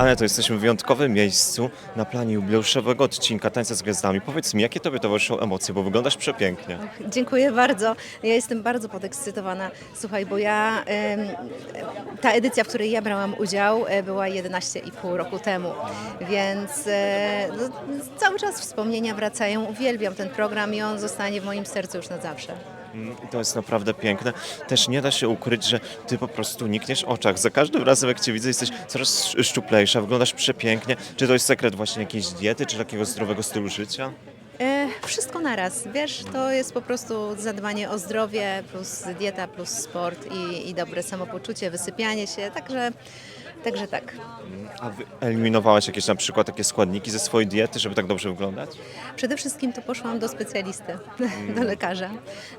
Ale to jesteśmy w wyjątkowym miejscu na planie jubileuszowego odcinka Tańca z Gwiazdami. Powiedz mi, jakie tobie towarzyszą emocje, bo wyglądasz przepięknie. Dziękuję bardzo. Ja jestem bardzo podekscytowana. Słuchaj, bo ja, ta edycja, w której ja brałam udział, e, była 11,5 roku temu, więc e, no, cały czas wspomnienia wracają. Uwielbiam ten program i on zostanie w moim sercu już na zawsze. Mm, To jest naprawdę piękne. Też nie da się ukryć, że ty po prostu nikniesz oczach. Za każdym razem, jak cię widzę, jesteś coraz sz- szczuplejsza, wyglądasz przepięknie. Czy to jest sekret właśnie jakiejś diety, czy takiego zdrowego stylu życia? E, wszystko naraz, wiesz, to jest po prostu zadbanie o zdrowie, plus dieta, plus sport i, i dobre samopoczucie, wysypianie się, także, także tak. A wyeliminowałaś jakieś na przykład takie składniki ze swojej diety, żeby tak dobrze wyglądać? Przede wszystkim to poszłam do specjalisty, do lekarza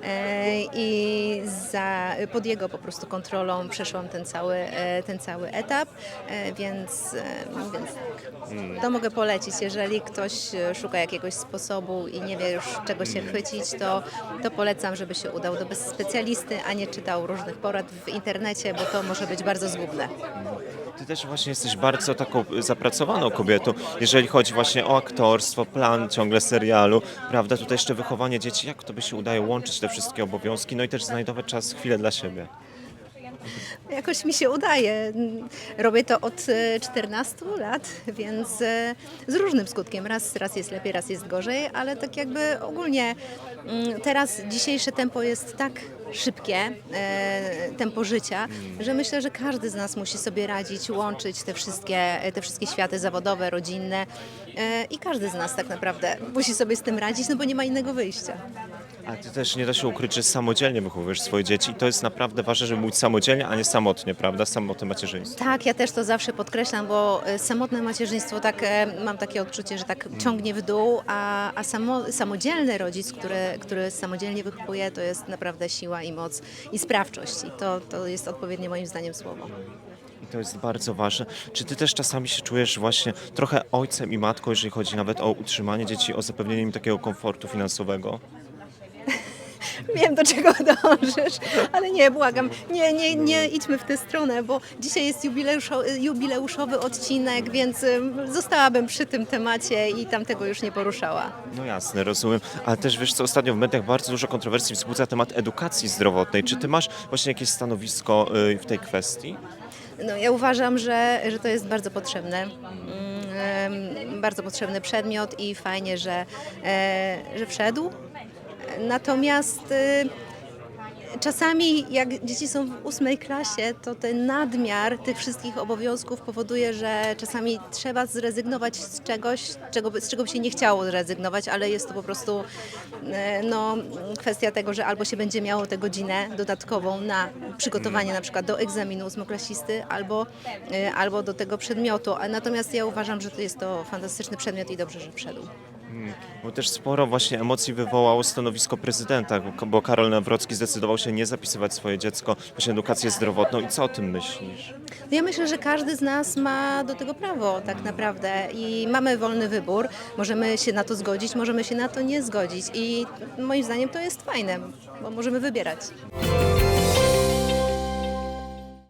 e, i za, pod jego po prostu kontrolą przeszłam ten cały, e, ten cały etap, e, więc, e, więc tak. to mogę polecić. Jeżeli ktoś szuka jakiegoś sposobu i nie wie już czego się chwycić, to, to polecam, żeby się udał do specjalisty, a nie czytał różnych porad w internecie, bo to może być bardzo zgubne. Ty też właśnie jesteś bardzo taką zapracowaną kobietą, jeżeli chodzi właśnie o aktorstwo, plan ciągle serialu, prawda? Tutaj jeszcze wychowanie dzieci. Jak tobie się udaje łączyć te wszystkie obowiązki, no i też znajdować czas, chwilę dla siebie? Jakoś mi się udaje. Robię to od e, 14 lat, więc e, z różnym skutkiem. Raz, raz jest lepiej, raz jest gorzej, ale tak jakby ogólnie mm, teraz dzisiejsze tempo jest tak szybkie, e, tempo życia, że myślę, że każdy z nas musi sobie radzić, łączyć te wszystkie, te wszystkie światy zawodowe, rodzinne e, i każdy z nas tak naprawdę musi sobie z tym radzić, no bo nie ma innego wyjścia. A ty też nie da się ukryć, że samodzielnie wychowujesz swoje dzieci i to jest naprawdę ważne, żeby mówić samodzielnie, a nie samotnie, prawda? Samotne macierzyństwo. Tak, ja też to zawsze podkreślam, bo e, samotne macierzyństwo tak, e, mam takie odczucie, że tak ciągnie w dół, a, a samo, samodzielny rodzic, który, który samodzielnie wychowuje, to jest naprawdę siła i moc i sprawczość. I to, to jest odpowiednie moim zdaniem słowo. I to jest bardzo ważne. Czy ty też czasami się czujesz właśnie trochę ojcem i matką, jeżeli chodzi nawet o utrzymanie dzieci, o zapewnienie im takiego komfortu finansowego? Wiem, do czego dążysz, ale nie, błagam, nie, nie, nie idźmy w tę stronę, bo dzisiaj jest jubileuszo, jubileuszowy odcinek, więc ym, zostałabym przy tym temacie i tamtego już nie poruszała. No jasne, rozumiem. Ale też wiesz co, ostatnio w mediach bardzo dużo kontrowersji wzbudza temat edukacji zdrowotnej. Czy ty masz właśnie jakieś stanowisko y, w tej kwestii? No, ja uważam, że, że to jest bardzo potrzebne. Mm, em, Bardzo potrzebny przedmiot i fajnie, że, e, że wszedł. Natomiast e, czasami jak dzieci są w ósmej klasie, to ten nadmiar tych wszystkich obowiązków powoduje, że czasami trzeba zrezygnować z czegoś, czego, z czego by się nie chciało zrezygnować, ale jest to po prostu e, no, kwestia tego, że albo się będzie miało tę godzinę dodatkową na przygotowanie na przykład do egzaminu ósmoklasisty, albo, e, albo do tego przedmiotu. Natomiast ja uważam, że to jest to fantastyczny przedmiot i dobrze, że wszedł. Bo też sporo właśnie emocji wywołało stanowisko prezydenta, bo- Karol Nawrocki zdecydował się nie zapisywać swoje dziecko właśnie edukację zdrowotną. I co o tym myślisz? No Ja myślę, że każdy z nas ma do tego prawo tak naprawdę i mamy wolny wybór. Możemy się na to zgodzić, możemy się na to nie zgodzić i moim zdaniem to jest fajne, bo możemy wybierać.